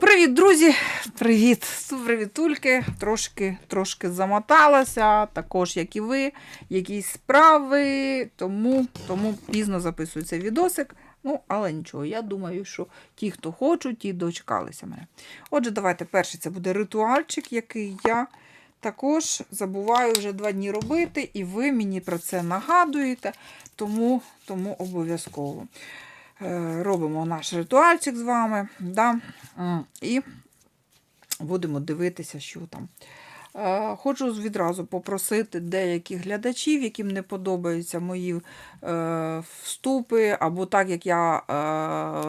Привіт, друзі! Привіт, привітульки. Трошки, трошки замоталася, також як і ви, якісь справи, тому, тому пізно записується відосик. Ну, але нічого, я думаю, що ті, хто хочуть, ті дочекалися мене. Отже, давайте перший це буде ритуальчик, який я також забуваю вже два дні робити, і ви мені про це нагадуєте, тому, тому обов'язково. Е, робимо наш ритуальчик з вами. Да? І будемо дивитися, що там. Е, Хочу відразу попросити деяких глядачів, яким не подобаються мої е, вступи, або так, як я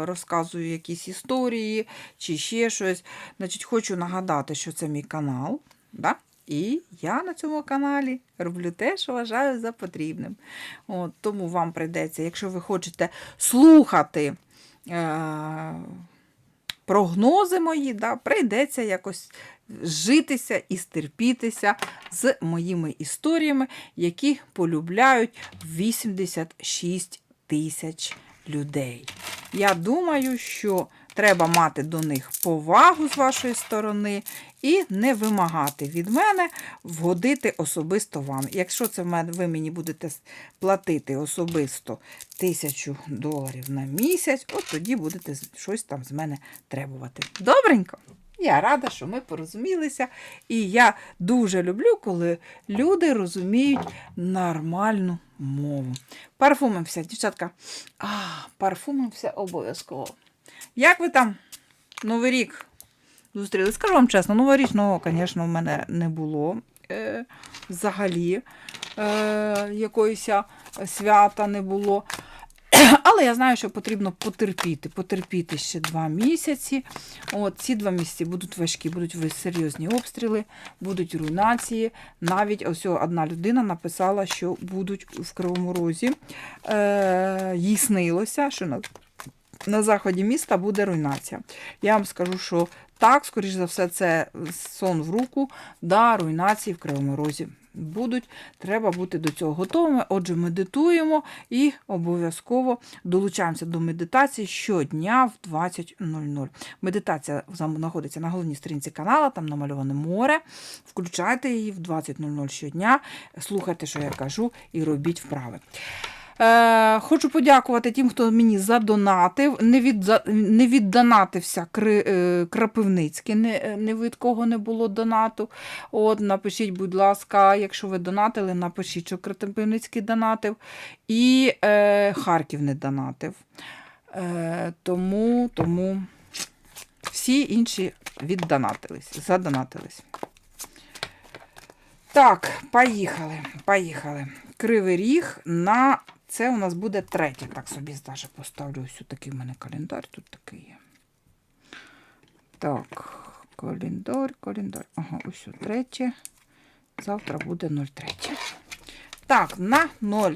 розказую якісь історії чи ще щось. Значить, Хочу нагадати, що це мій канал. Да? І я на цьому каналі роблю те, що вважаю за потрібним. От, тому вам прийдеться, якщо ви хочете слухати е- прогнози мої, да, прийдеться якось житися і стерпітися з моїми історіями, які полюбляють 86 тисяч людей. Я думаю, що треба мати до них повагу з вашої сторони і не вимагати від мене вгодити особисто вам. Якщо це ви мені будете платити особисто тисячу доларів на місяць, от тоді будете щось там з мене требувати. Добренько? Я рада, що ми порозумілися. І я дуже люблю, коли люди розуміють нормальну мову. Парфумимося, дівчатка. А, парфумимося обов'язково. Як ви там Новий рік зустріли? Скажу вам чесно, новорічного, звісно, в мене не було е, взагалі е, якоїсь свята не було. Але я знаю, що потрібно потерпіти. Потерпіти ще два місяці. От Ці два місяці будуть важкі, будуть серйозні обстріли, будуть руйнації. Навіть ось одна людина написала, що будуть в Кривому Розі. Е, Їй снилося, що на, заході міста буде руйнація. Я вам скажу, що так, скоріш за все, це сон в руку, да, руйнації в Кривому Розі будуть. Треба бути до цього готовими. Отже, медитуємо і обов'язково долучаємося до медитації щодня в 20.00. Медитація знаходиться на головній сторінці каналу, там намальоване море. Включайте її в 20.00 щодня, слухайте, що я кажу, і робіть вправи. Е, Хочу подякувати тим, хто мені задонатив. Не від, не віддонатився Кри, е, Крапивницький, не, не від кого не було донату. От, Напишіть, будь ласка, якщо ви донатили, напишіть, що Крапивницький донатив. І е, Харків не донатив. Е, Тому, тому всі інші віддонатились, задонатились. Так, поїхали. Поїхали. Кривий ріг на це у нас буде третє. Так собі даже поставлю ось такий в мене календар тут такий є. Так, календар, календар. Ага, ось третє. Завтра буде 03. Так, на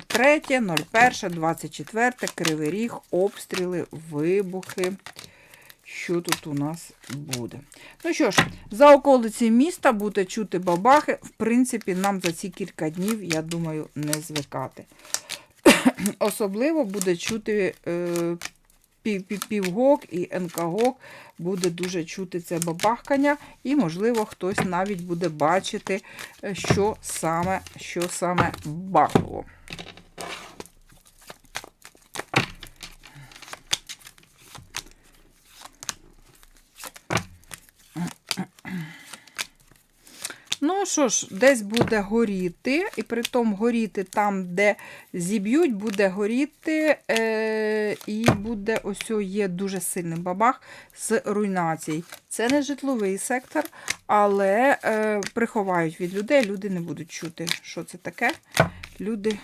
03, 01, 24, Кривий Ріг, обстріли, вибухи. Що тут у нас буде? Ну що ж, за околиці міста буде чути бабахи. В принципі, нам за ці кілька днів, я думаю, не звикати. Особливо буде чути е, півгок і НКГок, буде дуже чути це бабахкання, і, можливо, хтось навіть буде бачити, е, що саме, що саме бахало. Ну що ж, десь буде горіти, і при тому горіти там, де зіб'ють, буде горіти, е, і буде ось є дуже сильний бабах з руйнацій. Це не житловий сектор, але е, приховають від людей, люди не будуть чути, що це таке. Люди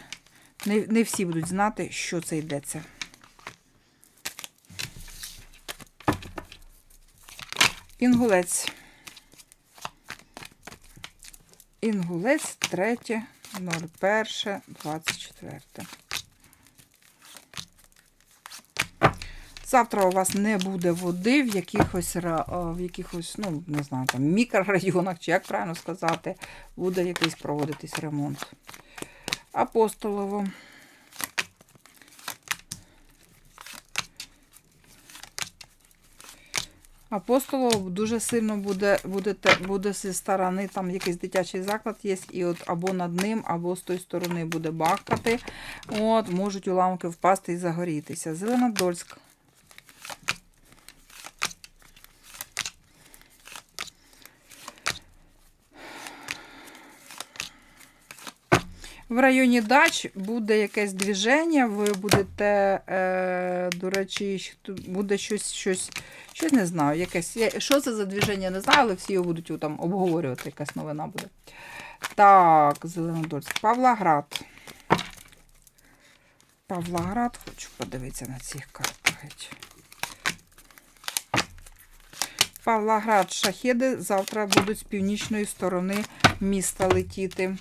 не, не всі будуть знати, що це йдеться. Інгулець. Інгулець 3, 01, 24. Завтра у вас не буде води в якихось, в якихось, ну, не знаю, там, мікрорайонах, чи як правильно сказати, буде якийсь проводитись ремонт. Апостолово. Апостолов дуже сильно буде, буде, буде зі сторони, там якийсь дитячий заклад є, і от або над ним, або з тої сторони буде бахкати. От, можуть уламки впасти і загорітися. Зеленодольськ. В районі дач буде якесь движення, ви будете, е, до речі, буде щось, щось, щось не знаю, якесь. Що це за движення, не знаю, але всі його будуть там обговорювати, якась новина буде. Так, Зеленодольськ. Павлоград. Павлоград, хочу подивитися на цих картах. Павлоград, шахеди завтра будуть з північної сторони міста летіти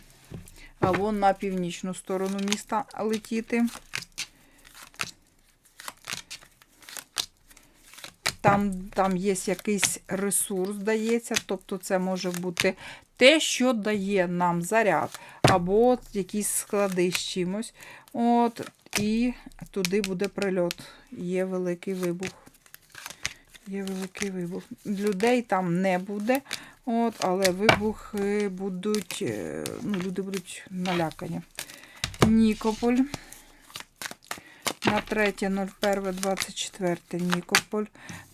або на північну сторону міста летіти. Там, там є якийсь ресурс, дається, тобто це може бути те, що дає нам заряд, або якісь склади з чимось. От, і туди буде прильот. Є великий вибух. Є великий вибух. Людей там не буде, от, але вибухи будуть, е, ну, люди будуть налякані. Нікополь. На 3.01.24 Нікополь.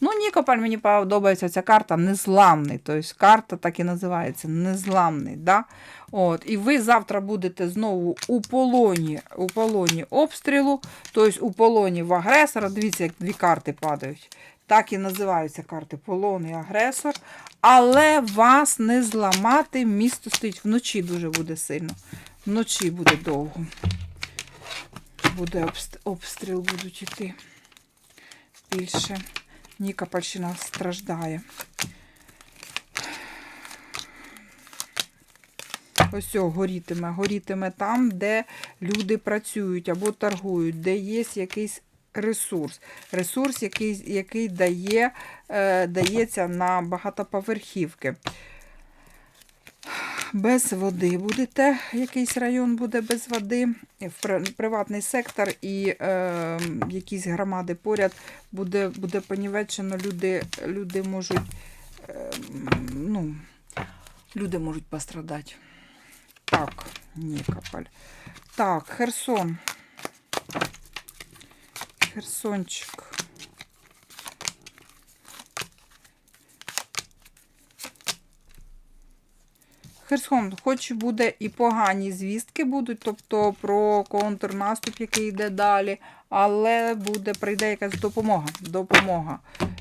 Ну, Нікополь мені подобається ця карта незламний. Тобто карта так і називається незламний. Да? От, і ви завтра будете знову у полоні, у полоні обстрілу, тобто у полоні в агресора. Дивіться, як дві карти падають. Так і називаються карти полон і агресор. Але вас не зламати. Місто стоїть вночі дуже буде сильно. Вночі буде довго. Буде обстріл, будуть йти більше. Нікопольщина страждає. Ось горітиме. Горітиме там, де люди працюють або торгують, де є якийсь ресурс. Ресурс, який, який дає, е, дається на багатоповерхівки. Без води будете, якийсь район буде без води, приватний сектор і е, якісь громади поряд буде, буде понівечено, люди, люди можуть, е, ну, люди можуть пострадати. Так, Нікополь. Так, Херсон. Херсончик. Херсон, хоч буде і погані звістки будуть, тобто про контрнаступ, який йде далі, але буде, прийде якась допомога. Допомога.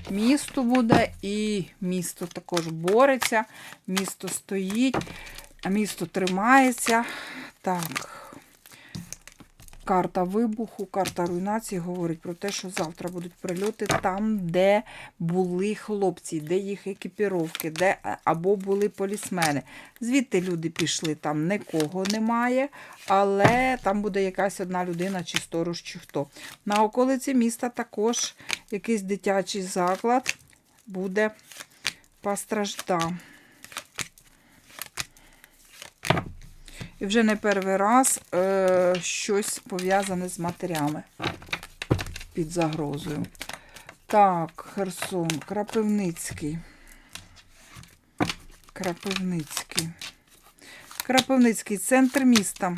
Місту буде, і місто також бореться, місто стоїть, місто тримається. Так. Карта вибуху, карта руйнації говорить про те, що завтра будуть прильоти там, де були хлопці, де їх екіпіровки, де або були полісмени. Звідти люди пішли, там нікого немає, але там буде якась одна людина, чи сторож, чи хто. На околиці міста також якийсь дитячий заклад буде постражда. І вже не перший раз е, щось пов'язане з матерями під загрозою. Так, Херсон, Крапивницький. Крапивницький. Крапивницький центр міста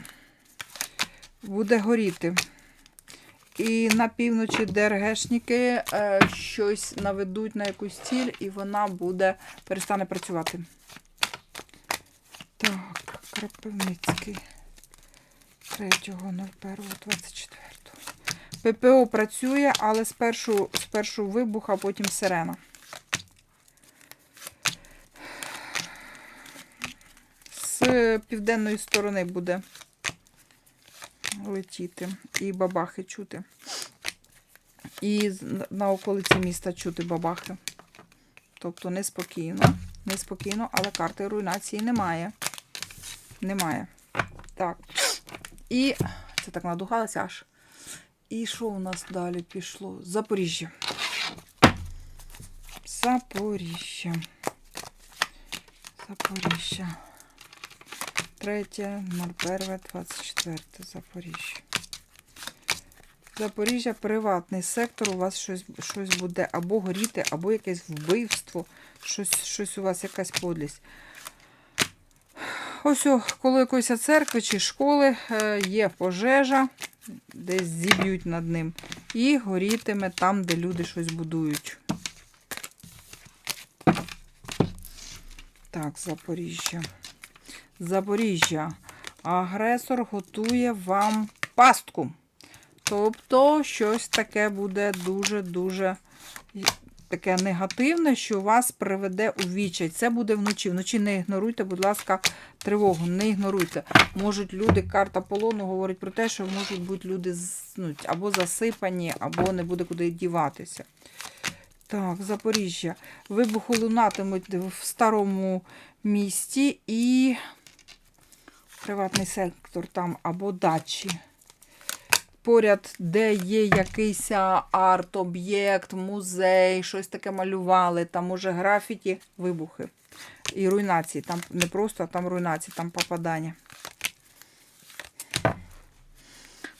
буде горіти. І на півночі ДРГшники е, щось наведуть на якусь ціль, і вона буде перестане працювати. Крапивницький. 3.01.24. ППО працює, але спершу, спершу вибух, а потім сирена. З південної сторони буде летіти і бабахи чути. І на околиці міста чути бабахи. Тобто неспокійно. Неспокійно, але карти руйнації немає. Немає. Так. І це так надухалося аж. І що у нас далі пішло? Запоріжжя. Запоріжжя. Запоріжжя. Третє, 01, 24 Запоріжжя. Запоріжжя, приватний сектор, у вас щось, щось буде або горіти, або якесь вбивство, щось, щось у вас якась подлість. Ось о, коло якоїсь церкви чи школи е, є пожежа, десь зіб'ють над ним, і горітиме там, де люди щось будують. Так, Запоріжжя. Запоріжжя. Агресор готує вам пастку. Тобто щось таке буде дуже-дуже таке негативне, що вас приведе у відчай. Це буде вночі. Вночі не ігноруйте, будь ласка, тривогу, не ігноруйте. Можуть люди, карта полону говорить про те, що можуть бути люди ну, або засипані, або не буде куди діватися. Так, Запоріжжя. Вибухи лунатимуть в старому місті і приватний сектор там або дачі. Поряд, де є якийсь арт-об'єкт, музей, щось таке малювали, там може графіті, вибухи і руйнації. Там не просто, а там руйнації, там попадання.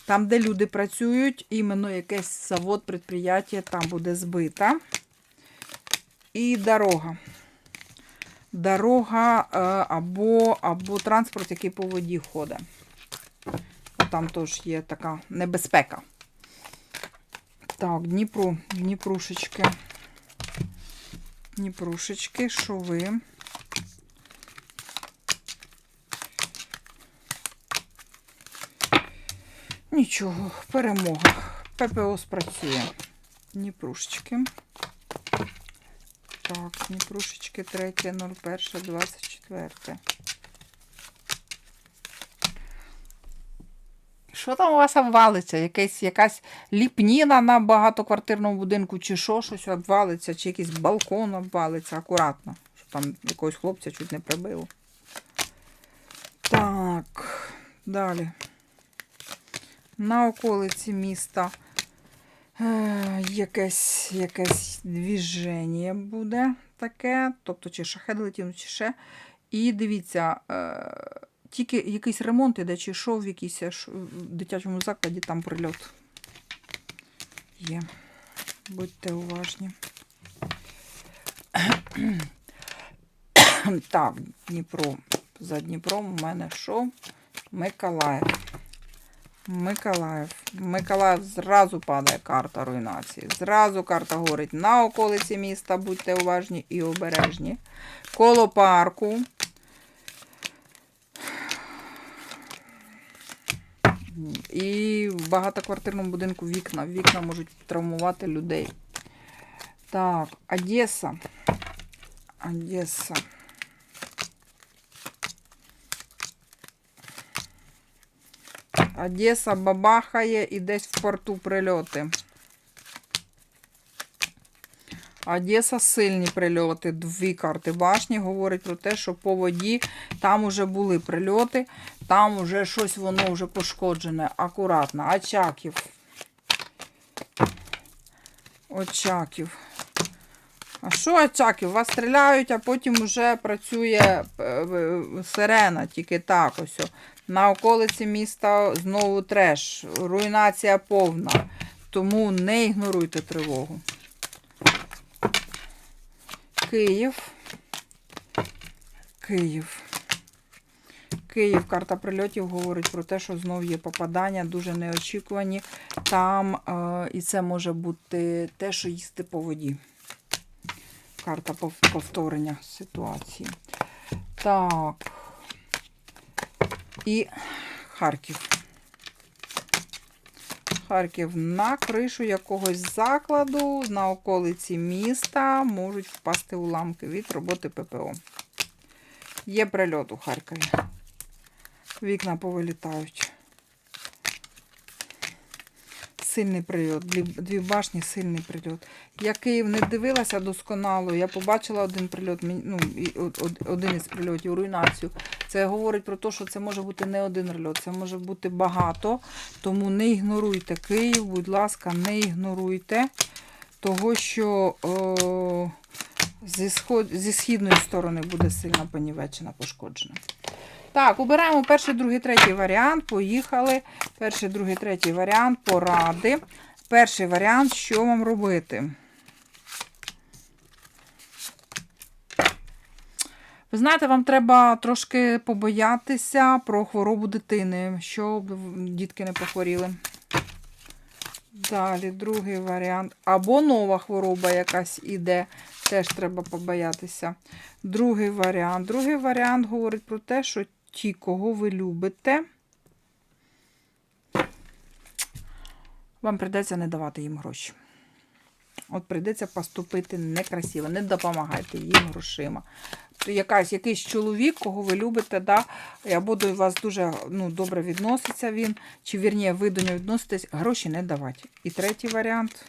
Там, де люди працюють, іменно якийсь завод, предприятие там буде збита. І дорога. Дорога е, або, або транспорт, який по воді ходить. Там теж є така небезпека. Так, Дніпро, Дніпрушечки. Дніпрушечки, що ви? Нічого, перемога. ППО спрацює. Дніпрушечки. Так, Дніпрушечки 3.01.24. Що там у вас обвалиться? Якась, якась ліпніна на багатоквартирному будинку, чи що, щось обвалиться, чи якийсь балкон обвалиться. Акуратно, щоб там якогось хлопця чуть не прибило. Так, далі. На околиці міста е, якесь, якесь двіження буде таке. Тобто, чи шахет летів, чи ще. І дивіться, е, тільки якийсь ремонт іде, чи що в якійсь в дитячому закладі там прильот. Є. Будьте уважні. Так, Дніпро. За Дніпром у мене що? Миколаїв. Миколаїв. Миколаїв зразу падає карта руйнації. Зразу карта горить на околиці міста. Будьте уважні і обережні. Коло парку. І в багатоквартирному будинку вікна. Вікна можуть травмувати людей. Так, Одеса. Одеса. Одеса бабахає і десь в порту прильоти. Одеса сильні прильоти. Дві карти башні говорить про те, що по воді там уже були прильоти, там уже щось воно вже пошкоджене. Акуратно. Очаків. Очаків. А що Очаків? Вас стріляють, а потім вже працює е, сирена, тільки так ось. На околиці міста знову треш. Руйнація повна. Тому не ігноруйте тривогу. Київ. Київ. Київ, карта прильотів говорить про те, що знов є попадання, дуже неочікувані. Там е, і це може бути те, що їсти по воді. Карта повторення ситуації. Так. І Харків. Харків на кришу якогось закладу на околиці міста можуть впасти уламки від роботи ППО. Є прильот у Харкові. Вікна повилітають. Сильний прильот. Дві, башні, сильний прильот. Я Київ не дивилася досконало. Я побачила один прильот, ну, один із прильотів, руйнацію. Це говорить про те, що це може бути не один прильот, це може бути багато. Тому не ігноруйте Київ, будь ласка, не ігноруйте того, що о, зі, сход... зі східної сторони буде сильно понівечена, пошкоджена. Так, обираємо перший, другий, третій варіант. Поїхали. Перший, другий, третій варіант поради. Перший варіант, що вам робити? Знаєте, вам треба трошки побоятися про хворобу дитини, щоб дітки не похворіли. Далі, другий варіант. Або нова хвороба якась іде, теж треба побоятися. Другий варіант. Другий варіант говорить про те, що ті, кого ви любите, вам прийдеться не давати їм гроші. От прийдеться поступити некрасиво, не допомагайте їм грошима. Якась, якийсь чоловік, кого ви любите, да, або до вас дуже ну, добре відноситься він, чи вірніше, ви до нього відноситесь, гроші не давати. І третій варіант.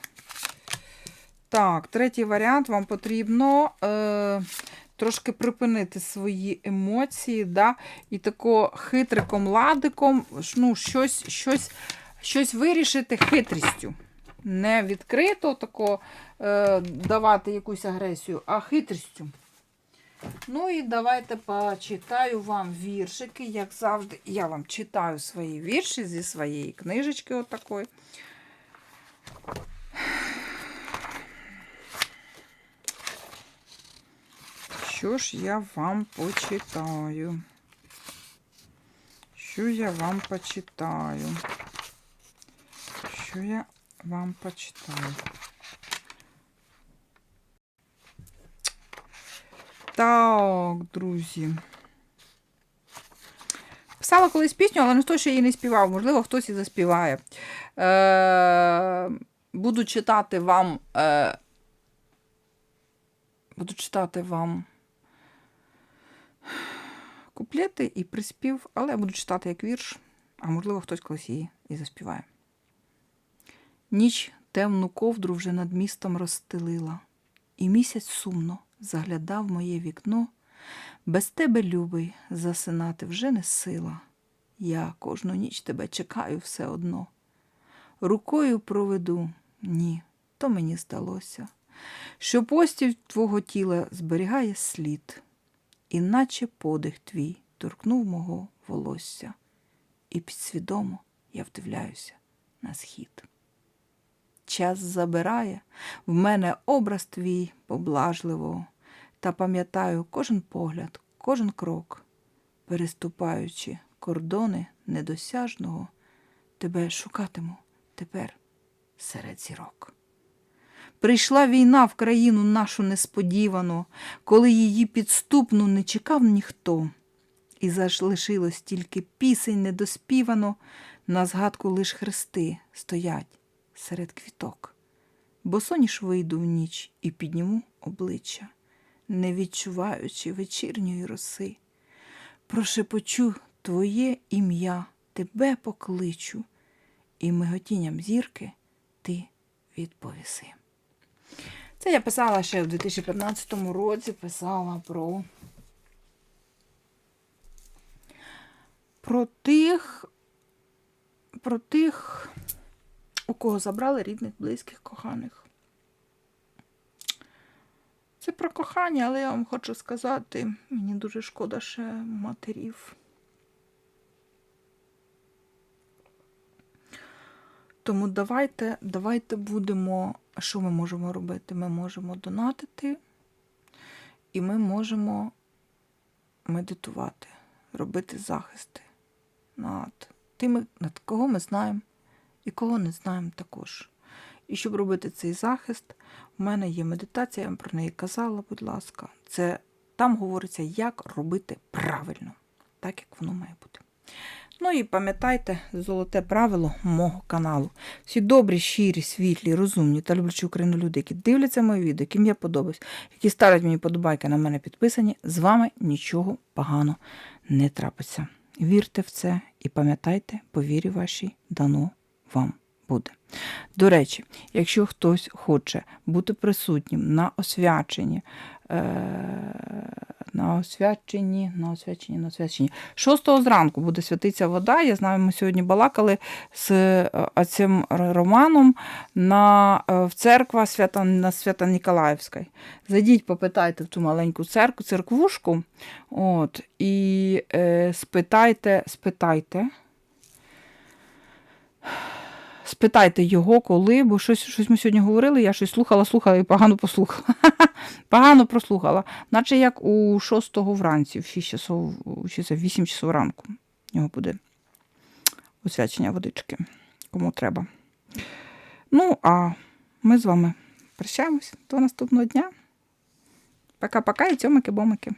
Так, третій варіант вам потрібно е, трошки припинити свої емоції, да, і тако хитриком, ладиком, ну, щось, щось, щось вирішити хитрістю. Не відкрито тако е, давати якусь агресію, а хитрістю. Ну і давайте почитаю вам віршики, як завжди. Я вам читаю свої вірші зі своєї книжечки отакої. Що ж я вам почитаю? Що я вам почитаю? Що я вам почитаю? Так, друзі. Писала колись пісню, але ніхто ще її не співав. Можливо, хтось і заспіває. Е, Буду читати вам. Е, Буду читати вам куплети і приспів, але я буду читати як вірш, а можливо, хтось колись її і заспіває. Ніч темну ковдру вже над містом розстелила, і місяць сумно заглядав в моє вікно. Без тебе, любий, засинати вже не сила. Я кожну ніч тебе чекаю все одно. Рукою проведу, ні, то мені здалося, що постіль твого тіла зберігає слід, іначе подих твій торкнув мого волосся, і підсвідомо я вдивляюся на схід. Час забирає. В мене образ твій поблажливо, та пам'ятаю кожен погляд, кожен крок, переступаючи кордони недосяжного, тебе шукатиму тепер серед зірок. Прийшла війна в країну нашу несподівано, коли її підступну не чекав ніхто, і залишилось тільки пісень недоспівано, на згадку лиш хрести стоять серед квіток. Бо соніш вийду в ніч і підніму обличчя, не відчуваючи вечірньої роси. Прошепочу твоє ім'я, тебе покличу, і миготінням зірки ти відповіси. Це я писала ще в 2015 році, писала про, про тих, про тих, у кого забрали рідних, близьких, коханих. Це про кохання, але я вам хочу сказати, мені дуже шкода ще матерів. Тому давайте, давайте будемо, що ми можемо робити? Ми можемо донатити, і ми можемо медитувати, робити захисти над тими, над кого ми знаємо і кого не знаємо також. І щоб робити цей захист, у мене є медитація, я вам про неї казала, будь ласка. Це там говориться, як робити правильно, так як воно має бути. Ну і пам'ятайте золоте правило мого каналу. Всі добрі, щирі, світлі, розумні та люблячі Україну люди, які дивляться мої відео, яким я подобаюсь, які ставлять мені подобайки на мене підписані, з вами нічого поганого не трапиться. Вірте в це і пам'ятайте, по вірі вашій дано вам буде. До речі, якщо хтось хоче бути присутнім на освяченні, е- На освяченні, на освяченні, на освяченні. Шостого зранку буде святиться вода. Я знаю, ми сьогодні балакали з е, цим Романом на, е, в церква свята, на Свята Ніколаївська. Зайдіть, попитайте в ту маленьку церкву, церквушку. От, і е, спитайте, спитайте. Спитайте його, коли, бо щось, щось ми сьогодні говорили, я щось слухала, слухала і погано послухала. погано прослухала. Наче як у 6 вранці, в 6 часов, чи це в 8 часов ранку. У нього буде освячення водички, кому треба. Ну, а ми з вами прощаємось до наступного дня. Пока-пока і цьомики-бомики.